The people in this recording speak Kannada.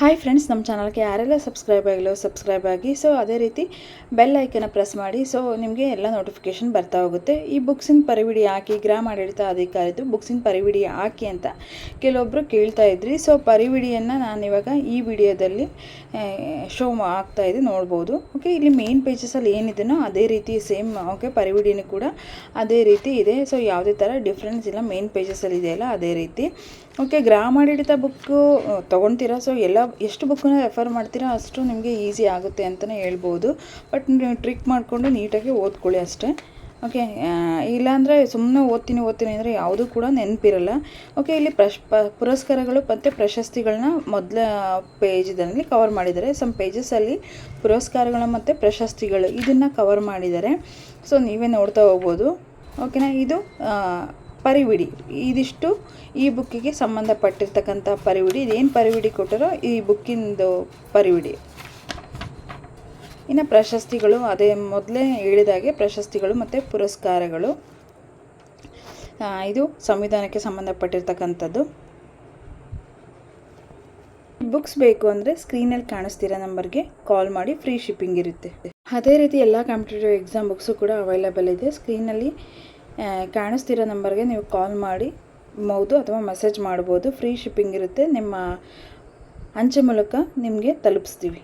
ಹಾಯ್ ಫ್ರೆಂಡ್ಸ್ ನಮ್ಮ ಚಾನಲ್ಗೆ ಯಾರೆಲ್ಲ ಸಬ್ಸ್ಕ್ರೈಬ್ ಆಗಿಲ್ಲೋ ಸಬ್ಸ್ಕ್ರೈಬ್ ಆಗಿ ಸೊ ಅದೇ ರೀತಿ ಬೆಲ್ ಐಕನ ಪ್ರೆಸ್ ಮಾಡಿ ಸೊ ನಿಮಗೆ ಎಲ್ಲ ನೋಟಿಫಿಕೇಷನ್ ಬರ್ತಾ ಹೋಗುತ್ತೆ. ಈ ಬುಕ್ಸಿನ ಪರಿವಿಡಿ ಹಾಕಿ ಗ್ರಾಮ ಆಡಳಿತ ಅಧಿಕಾರಿದು ಬುಕ್ಸಿನ ಪರಿವಿಡಿ ಹಾಕಿ ಅಂತ ಕೆಲವೊಬ್ಬರು ಕೇಳ್ತಾ ಇದ್ರಿ. ಸೊ ಪರಿವಿಡಿಯನ್ನು ನಾನು ಇವಾಗ ಈ ವಿಡಿಯೋದಲ್ಲಿ ಶೋ ಆಗ್ತಾ ಇದೆ, ನೋಡ್ಬೋದು. ಓಕೆ ಇಲ್ಲಿ ಮೇನ್ ಪೇಜಸಲ್ಲಿ ಏನಿದೆಯೋ ಅದೇ ರೀತಿ ಸೇಮ್ ಓಕೆ ಪರಿವಿಡಿನೂ ಕೂಡ ಅದೇ ರೀತಿ ಇದೆ. ಸೊ ಯಾವುದೇ ಥರ ಡಿಫ್ರೆನ್ಸ್ ಇಲ್ಲ ಮೇನ್ ಪೇಜಸಲ್ಲಿ ಇದೆಯಲ್ಲ ಅದೇ ರೀತಿ. ಓಕೆ ಗ್ರಾಮಾಡಳಿತ ಬುಕ್ಕು ತೊಗೊಳ್ತೀರಾ ಸೊ ಎಲ್ಲ, ಎಷ್ಟು ಬುಕ್ಕನ್ನ ರೆಫರ್ ಮಾಡ್ತೀರಾ, ಅಷ್ಟು ನಿಮಗೆ ಈಸಿ ಆಗುತ್ತೆ ಅಂತಲೇ ಹೇಳ್ಬೋದು. ಬಟ್ ನೀವು ಟ್ರಿಕ್ ಮಾಡಿಕೊಂಡು ನೀಟಾಗಿ ಓದ್ಕೊಳ್ಳಿ ಅಷ್ಟೇ. ಓಕೆ ಇಲ್ಲಾಂದರೆ ಸುಮ್ಮನೆ ಓದ್ತೀನಿ ಓದ್ತೀನಿ ಅಂದರೆ ಯಾವುದೂ ಕೂಡ ನೆನಪಿರಲ್ಲ. ಓಕೆ ಇಲ್ಲಿ ಪ್ರಶ್, ಪ, ಪುರಸ್ಕಾರಗಳು ಮತ್ತು ಪ್ರಶಸ್ತಿಗಳನ್ನ ಮೊದಲ ಪೇಜದಲ್ಲಿ ಕವರ್ ಮಾಡಿದ್ದಾರೆ. ಸಮ್ ಪೇಜಸ್ಸಲ್ಲಿ ಪುರಸ್ಕಾರಗಳು ಮತ್ತು ಪ್ರಶಸ್ತಿಗಳು ಇದನ್ನು ಕವರ್ ಮಾಡಿದ್ದಾರೆ. ಸೊ ನೀವೇ ನೋಡ್ತಾ ಹೋಗ್ಬೋದು. ಓಕೆನಾ ಇದು ಪರಿವಿಡಿ. ಇದಿಷ್ಟು ಈ ಬುಕ್ಕಿಗೆ ಸಂಬಂಧಪಟ್ಟಿರ್ತಕ್ಕಂಥ ಪರಿವಿಡಿ. ಇದೇನು ಪರಿವಿಡಿ ಕೊಟ್ಟರೋ ಈ ಬುಕ್ಕಿಂದು ಪರಿವಿಡಿ. ಇನ್ನು ಪ್ರಶಸ್ತಿಗಳು, ಅದೇ ಮೊದಲೇ ಹೇಳಿದಾಗೆ ಪ್ರಶಸ್ತಿಗಳು ಮತ್ತು ಪುರಸ್ಕಾರಗಳು. ಇದು ಸಂವಿಧಾನಕ್ಕೆ ಸಂಬಂಧಪಟ್ಟಿರ್ತಕ್ಕಂಥದ್ದು. ಬುಕ್ಸ್ ಬೇಕು ಅಂದರೆ ಸ್ಕ್ರೀನಲ್ಲಿ ಕಾಣಿಸ್ತಿರೋ ನಂಬರ್ಗೆ ಕಾಲ್ ಮಾಡಿ, ಫ್ರೀ ಶಿಪ್ಪಿಂಗ್ ಇರುತ್ತೆ. ಅದೇ ರೀತಿ ಎಲ್ಲ ಕಾಂಪಿಟೇಟಿವ್ ಎಕ್ಸಾಮ್ ಬುಕ್ಸು ಕೂಡ ಅವೈಲೇಬಲ್ ಇದೆ. ಸ್ಕ್ರೀನಲ್ಲಿ ಕಾಣಿಸ್ತಿರೋ ನಂಬರ್ಗೆ ನೀವು ಕಾಲ್ ಮಾಡಿ ಮೌದು ಅಥವಾ ಮೆಸೇಜ್ ಮಾಡ್ಬೋದು. ಫ್ರೀ ಶಿಪ್ಪಿಂಗ್ ಇರುತ್ತೆ. ನಿಮ್ಮ ಅಂಚೆ ಮೂಲಕ ನಿಮಗೆ ತಲುಪಿಸ್ತೀವಿ.